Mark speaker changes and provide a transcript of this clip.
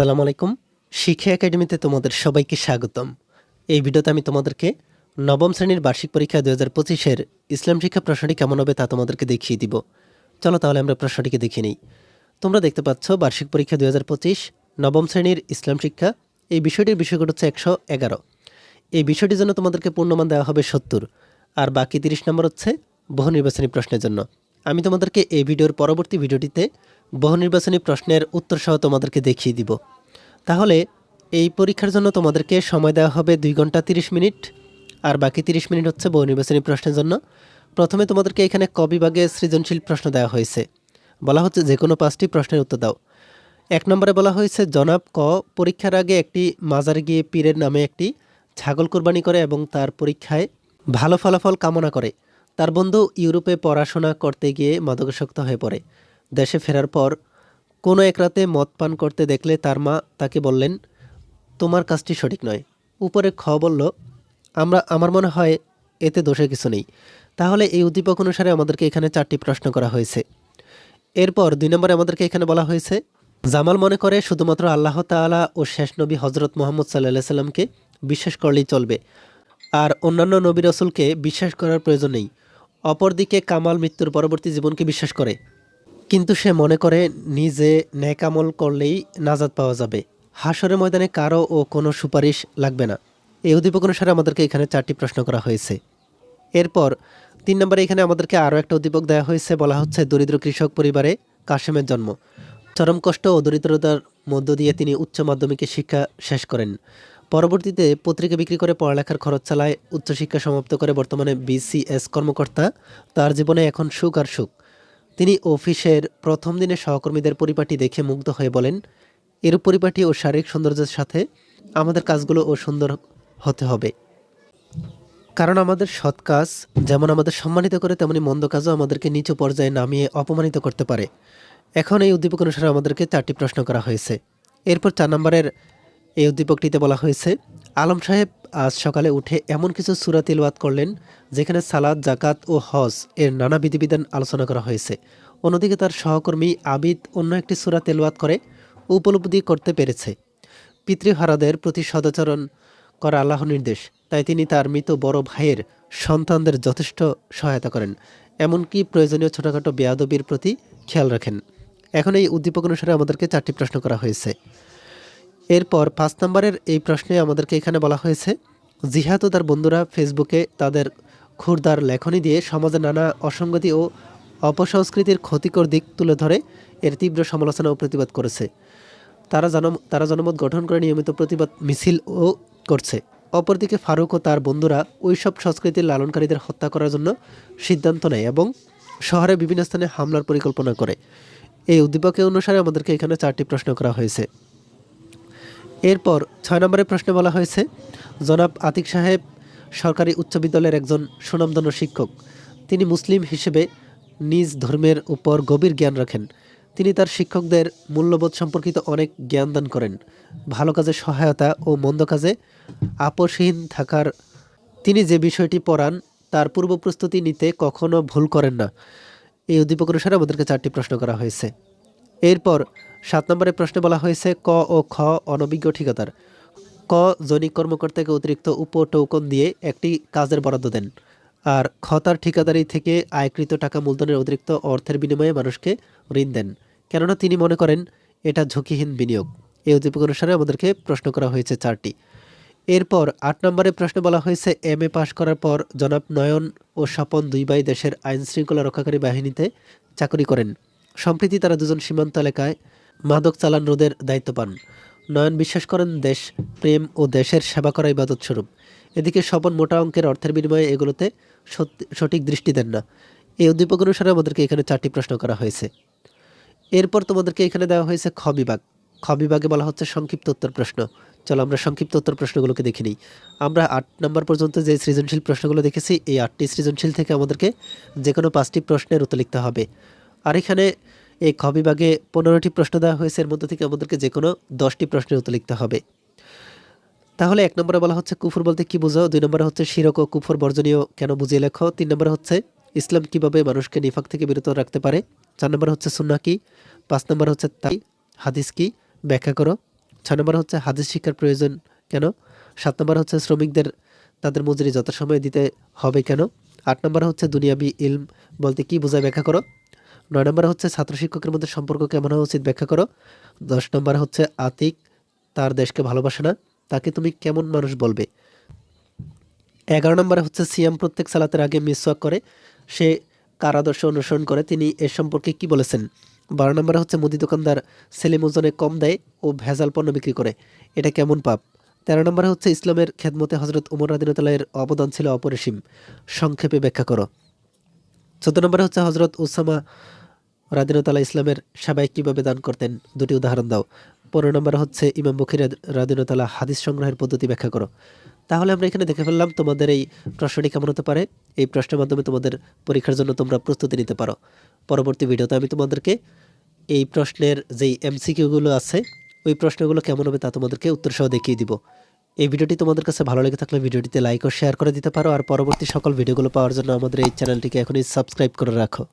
Speaker 1: আসসালামু আলাইকুম। শিক্ষা একাডেমিতে তোমাদের সবাইকে স্বাগতম। এই ভিডিওতে আমি তোমাদেরকে নবম শ্রেণির বার্ষিক পরীক্ষা দু হাজার পঁচিশের ইসলাম শিক্ষা প্রশ্নটি কেমন হবে তা তোমাদেরকে দেখিয়ে দিব। চলো তাহলে আমরা প্রশ্নটিকে দেখে নিই। তোমরা দেখতে পাচ্ছ, বার্ষিক পরীক্ষা দু হাজার পঁচিশ, নবম শ্রেণির ইসলাম শিক্ষা। এই বিষয়টির বিষয়কোড হচ্ছে একশো এগারো। এই বিষয়টির জন্য তোমাদেরকে পূর্ণমান দেওয়া হবে সত্তর। আর বাকি তিরিশ নম্বর হচ্ছে বহু নির্বাচনী প্রশ্নের জন্য। আমি তোমাদেরকে এই ভিডিওর পরবর্তী ভিডিওটিতে বহু নির্বাচনী প্রশ্নের উত্তর সহ তোমাদেরকে দেখিয়ে দিব। তাহলে, এই পরীক্ষার জন্য তোমাদেরকে সময় দেওয়া হবে দুই ঘণ্টা তিরিশ মিনিট, আর বাকি তিরিশ মিনিট হচ্ছে বহু নির্বাচনী প্রশ্নের জন্য। প্রথমে তোমাদেরকে এখানে ক বিভাগে সৃজনশীল প্রশ্ন দেওয়া হয়েছে। বলা হচ্ছে যে কোনো পাঁচটি প্রশ্নের উত্তর দাও। এক নম্বরে বলা হয়েছে, জনাব ক পরীক্ষার আগে একটি মাজারে গিয়ে পীরের নামে একটি ছাগল কোরবানি করে এবং তার পরীক্ষায় ভালো ফলাফল কামনা করে। তার বন্ধু ইউরোপে পড়াশোনা করতে গিয়ে মাদকাসক্ত হয়ে পড়ে। দেশে ফেরার পর কোনো এক রাতে মদ পান করতে দেখলে তার মা তাকে বললেন, তোমার কাজটি সঠিক নয়। উপরে খ বলল, আমরা, আমার মনে হয় এতে দোষের কিছু নেই। তাহলে এই উদ্দীপক অনুসারে আমাদেরকে এখানে চারটি প্রশ্ন করা হয়েছে। এরপর দুই নম্বরে আমাদেরকে এখানে বলা হয়েছে, জামাল মনে করে শুধুমাত্র আল্লাহ তাআলা ও শেষ নবী হজরত মোহাম্মদ সাল্লাহ সাল্লামকে বিশ্বাস করলেই চলবে। আর অন্যান্য নবী রসুলকে বিশ্বাস করার প্রয়োজন নেই। অপরদিকে কামাল মৃত্যুর পরবর্তী জীবনকে বিশ্বাস করে। কিন্তু সে মনে করে নিজে ন্যাকামল করলেই নাজাদ পাওয়া যাবে। হাসরের ময়দানে কারও ও কোনো সুপারিশ লাগবে না। এই উদ্দীপক অনুসারে আমাদেরকে এখানে চারটি প্রশ্ন করা হয়েছে। এরপর তিন নম্বরে এখানে আমাদেরকে আরও একটা উদ্দীপক দেওয়া হয়েছে। বলা হচ্ছে, দরিদ্র কৃষক পরিবারে কাশেমের জন্ম। চরম কষ্ট ও দরিদ্রতার মধ্য দিয়ে তিনি উচ্চ মাধ্যমিকে শিক্ষা শেষ করেন। পরবর্তীতে পত্রিকা বিক্রি করে পড়ালেখার খরচ চালায় উচ্চশিক্ষা সমাপ্ত করে বর্তমানে বিসিএস কর্মকর্তা। তার জীবনে এখন সুখ আর সুখ। তিনি অফিসের প্রথম দিনে সহকর্মীদের পরিপাটি দেখে মুগ্ধ হয়ে বলেন এর পরিপাটি ও শারীরিক সৌন্দর্যের সাথে আমাদের কাজগুলো ও সুন্দর হতে হবে। কারণ আমাদের সৎ কাজ যেমন আমাদের সম্মানিত করে, তেমনি মন্দ কাজও আমাদেরকে নিচু পর্যায়ে নামিয়ে অপমানিত করতে পারে। এখন এই উদ্দীপক অনুসারে আমাদেরকে চারটি প্রশ্ন করা হয়েছে। এরপর চার নম্বরের এই উদ্দীপকটিতে বলা হয়েছে, আলম সাহেব আজ সকালে উঠে এমন কিছু সুরা তিলওয়াত করলেন, যেখানে সালাদ জাকাত ও হজ এর নানা বিধিবিধান আলোচনা করা হয়েছে। অন্যদিকে তার সহকর্মী আবিদ অন্য একটি সুরা তেলওয়াত করে উপলব্ধি করতে পেরেছে। পিতৃহারাদের প্রতি সদাচরণ করা আল্লাহ নির্দেশ, তাই তিনি তার মৃত বড় ভাইয়ের সন্তানদের যথেষ্ট সহায়তা করেন, এমনকি প্রয়োজনীয় ছোটোখাটো বেয়াদবির প্রতি খেয়াল রাখেন। এখন এই উদ্দীপক অনুসারে আমাদেরকে চারটি প্রশ্ন করা হয়েছে। এরপর পাঁচ নম্বরের এই প্রশ্নে আমাদেরকে এখানে বলা হয়েছে, জিহাদ ও তার বন্ধুরা ফেসবুকে তাদের ক্ষুরদার লেখনী দিয়ে সমাজে নানা অসঙ্গতি ও অপসংস্কৃতির ক্ষতিকর দিক তুলে ধরে এর তীব্র সমালোচনা ও প্রতিবাদ করেছে। তারা জনম, তারা জনমত গঠন করে নিয়মিত প্রতিবাদ মিছিল ও করছে। অপরদিকে ফারুক ও তার বন্ধুরা ওইসব সংস্কৃতির লালনকারীদের হত্যা করার জন্য সিদ্ধান্ত নেয় এবং শহরে বিভিন্ন স্থানে হামলার পরিকল্পনা করে। এই উদ্দীপকে অনুসারে আমাদেরকে এখানে চারটি প্রশ্ন করা হয়েছে। এরপর ছয় নম্বরের প্রশ্নে বলা হয়েছে, জনাব আতিক সাহেব সরকারি উচ্চ বিদ্যালয়ের একজন সুনামধন্য শিক্ষক। তিনি মুসলিম হিসেবে নিজ ধর্মের উপর গভীর জ্ঞান রাখেন। তিনি তার শিক্ষকদের মূল্যবোধ সম্পর্কিত অনেক জ্ঞান দান করেন। ভালো কাজে সহায়তা ও মন্দ কাজে আপসহীন থাকার তিনি যে বিষয়টি পড়ান, তার পূর্ব প্রস্তুতি নিতে কখনো ভুল করেন না। এই উদ্দীপক অনুসারে আমাদেরকে চারটি প্রশ্ন করা হয়েছে। এরপর সাত নম্বরের প্রশ্নে বলা হয়েছে ক ও খ অনভিজ্ঞ ঠিকাদার। ক জৈনিক কর্মকর্তাকে অতিরিক্ত উপ টোকন দিয়ে একটি কাজের বরাদ্দ দেন। আর খ তার ঠিকাদারি থেকে আয়কৃত টাকা মূলধনের অতিরিক্ত অর্থের বিনিময়ে মানুষকে ঋণ দেন। কেননা তিনি মনে করেন, এটা ঝুঁকিহীন বিনিয়োগ। এই উদ্দীপক অনুসারে আমাদেরকে প্রশ্ন করা হয়েছে চারটি। এরপর আট নম্বরে প্রশ্ন বলা হয়েছে, এম এ পাশ করার পর জনাব নয়ন ও স্বপন দুই ভাই দেশের আইন শৃঙ্খলা রক্ষাকারী বাহিনীতে চাকরি করেন। সম্প্রতি তারা দুজন সীমান্ত এলাকায় মাদক চালান রোধের দায়িত্ব পান নয়ন বিশ্বাস করেন, দেশ, প্রেম ও দেশের সেবা করা ইবাদত স্বরূপ এদিকে স্বপন মোটা অঙ্কের অর্থের বিনিময়ে এগুলোতে সঠিক দৃষ্টি দেন না। এই উদ্দীপক অনুসারে আমাদেরকে এখানে চারটি প্রশ্ন করা হয়েছে। এরপর তোমাদেরকে এখানে দেওয়া হয়েছে খ বিভাগ। খ বিভাগে বলা হচ্ছে সংক্ষিপ্ত উত্তর প্রশ্ন। চলো আমরা সংক্ষিপ্ত উত্তর প্রশ্নগুলোকে দেখে নিই। আমরা আট নম্বর পর্যন্ত যে সৃজনশীল প্রশ্নগুলো দেখেছি, এই আটটি সৃজনশীল থেকে আমাদেরকে যে কোনো পাঁচটি প্রশ্নের উত্তর লিখতে হবে। আর এখানে এই খ বিভাগে পনেরোটি প্রশ্ন দেওয়া হয়েছে। এর মধ্যে থেকে আমাদেরকে যে কোনো দশটি প্রশ্নের উত্তর লিখতে হবে। তাহলে এক নম্বরে বলা হচ্ছে, কুফর বলতে কি বোঝাও? দুই নম্বরে হচ্ছে, শিরক ও কুফর বর্জনীয় কেন বুঝিয়ে লেখো? তিন নম্বরে হচ্ছে, ইসলাম কীভাবে মানুষকে নিফাক থেকে বিরত রাখতে পারে? চার নম্বর হচ্ছে সুন্না কি? পাঁচ নম্বর হচ্ছে, তাই, হাদিস কি? ব্যাখ্যা করো। ছয় নম্বর হচ্ছে, হাদিস শিক্ষার প্রয়োজন কেন? সাত নম্বর হচ্ছে, শ্রমিকদের তাদের মজুরি যথাসময়ে দিতে হবে কেন? আট নম্বর হচ্ছে, দুনিয়াবি ইলম বলতে কি বোঝায় ব্যাখ্যা করো? নয় নম্বর হচ্ছে ছাত্র শিক্ষকের মধ্যে সম্পর্ক কেমন হওয়া উচিত ব্যাখ্যা করো। দশ নম্বর হচ্ছে আতিক তার দেশকে ভালোবাসে না, তাকে তুমি কেমন মানুষ বলবে? এগারো নম্বরে হচ্ছে সিয়াম প্রত্যেক সালাতের আগে মিসওয়াক করে, সে কার আদর্শ অনুসরণ করে, তিনি এ সম্পর্কে কি বলেছেন? বারো নম্বরে হচ্ছে মুদি দোকানদার সেলিম ওজনে কম দেয় ও ভেজাল পণ্য বিক্রি করে, এটা কেমন পাপ? তেরো নম্বরে হচ্ছে ইসলামের খেদমতে হজরত উমর রাদিনতালের অবদান ছিল অপরিসীম, সংক্ষেপে ব্যাখ্যা করো। চোদ্দ নম্বরে হচ্ছে হজরত উসামা রাদিনতালা ইসলামের সাবাই কীভাবে দান করতেন? দুটি উদাহরণ দাও। পনেরো নম্বর হচ্ছে ইমাম বখির রাদিনতালা হাদিস সংগ্রহের পদ্ধতি ব্যাখ্যা করো। তাহলে আমরা এখানে দেখে ফেললাম তোমাদের এই প্রশ্নটি কেমন হতে পারে। এই প্রশ্নের মাধ্যমে তোমাদের পরীক্ষার জন্য তোমরা প্রস্তুতি নিতে পারো। পরবর্তী ভিডিওতে আমি তোমাদেরকে এই প্রশ্নের যেই এমসিকিউগুলো আছে, ওই প্রশ্নগুলো কেমন হবে তা তোমাদেরকে উত্তর সহ দেখিয়ে দিব। এই ভিডিওটি তোমাদের কাছে ভালো লেগে থাকলে ভিডিওটিতে লাইক ও শেয়ার করে দিতে পারো। আর পরবর্তী সকল ভিডিওগুলো পাওয়ার জন্য আমাদের এই চ্যানেলটিকে এখনই সাবস্ক্রাইব করে রাখো।